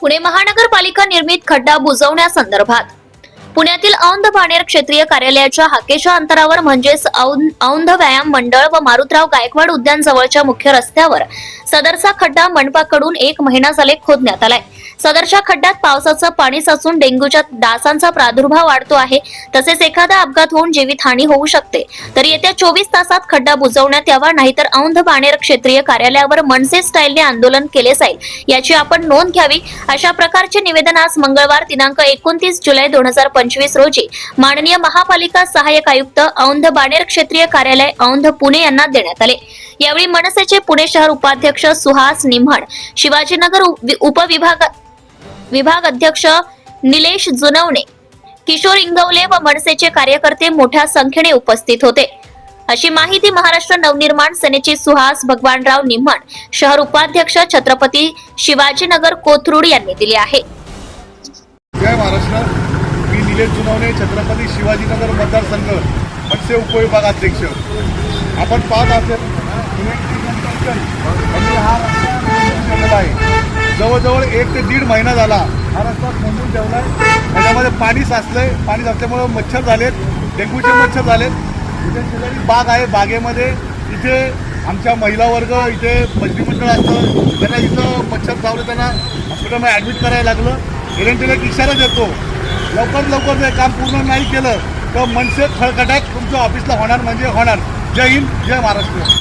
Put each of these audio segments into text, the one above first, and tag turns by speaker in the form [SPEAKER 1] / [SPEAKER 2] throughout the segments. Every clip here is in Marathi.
[SPEAKER 1] पुणे महानगरपालिका निर्मित खड्डा बुजवण्यासंदर्भात. पुण्यातील औंध बाणेर क्षेत्रीय कार्यालयाच्या हाकेच्या अंतरावर म्हणजेच औंध औंध व्यायाम मंडळ व मारुतराव गायकवाड उद्यान जवळच्या मुख्य रस्त्यावर सदरचा खड्डा मंडपाकडून एक महिना झाले खोदण्यात आलाय. सदरच्या खड्ड्यात पावसाचं पाणी साचून डेंग्यूच्या डासांचा प्रादुर्भाव वाढतो आहे. तसेच एखादा अपघात होऊन जीवितहानी होऊ शकते. तर येत्या चोवीस तासात खड्डा बुजवण्यात यावा नाहीतर औंध बाणेर क्षेत्रीय कार्यालयावर मनसे स्टाईलने आंदोलन केले जाईल. याची आपण नोंद घ्यावी. अशा प्रकारचे निवेदन आज मंगळवार दिनांक एकोणतीस जुलै दोन हजार पंचवीस रोजी माननीय महापालिका सहाय्यक आयुक्त औंध बाणेर क्षेत्रीय कार्यालय औंध पुणे यांना देण्यात आले. यावेळी मनसेचे पुणे शहर उपाध्यक्ष सुहास निम्हड शिवाजीनगर उप- उपविभाग विभाग अध्यक्ष निलेश जुनवणे किशोर इंगवले व मनसेचे कार्यकर्ते मोठ्या संख्येने उपस्थित होते. अशी माहिती महाराष्ट्र नवनिर्माण सेनेचे सुहास भगवानराव निम्मण शहर उपाध्यक्ष छत्रपती शिवाजीनगर कोथरूड यांनी दिली आहे.
[SPEAKER 2] जय महाराष्ट्र. मी निलेश जुनवणे छत्रपती शिवाजीनगर मतदारसंघ मनसे उपविभागाध्यक्ष. आपण पाहत असेल आहे? जवळजवळ एक ते दीड महिना झाला हा रस्ता खोदून ठेवला आहे त्याच्यामध्ये पाणी साचलंय. पाणी साचल्यामुळं मच्छर झालेत. डेंग्यूचे मच्छर झालेत. इथे शेजारी बाग आहे. बागेमध्ये इथे आमच्या महिला वर्ग इथे मंत्रिमंडळ असतं. त्यांना इथं मच्छर चावलं त्यांना हॉस्पिटलमध्ये ॲडमिट करायला लागलं. एरंटीला एक इशारा देतो. लवकर लवकर ते काम पूर्ण नाही केलं तर मनसे खळखटात तुमच्या ऑफिसला होणार म्हणजे होणार. जय हिंद जय महाराष्ट्र.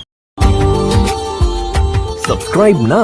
[SPEAKER 3] सबस्क्राईब ना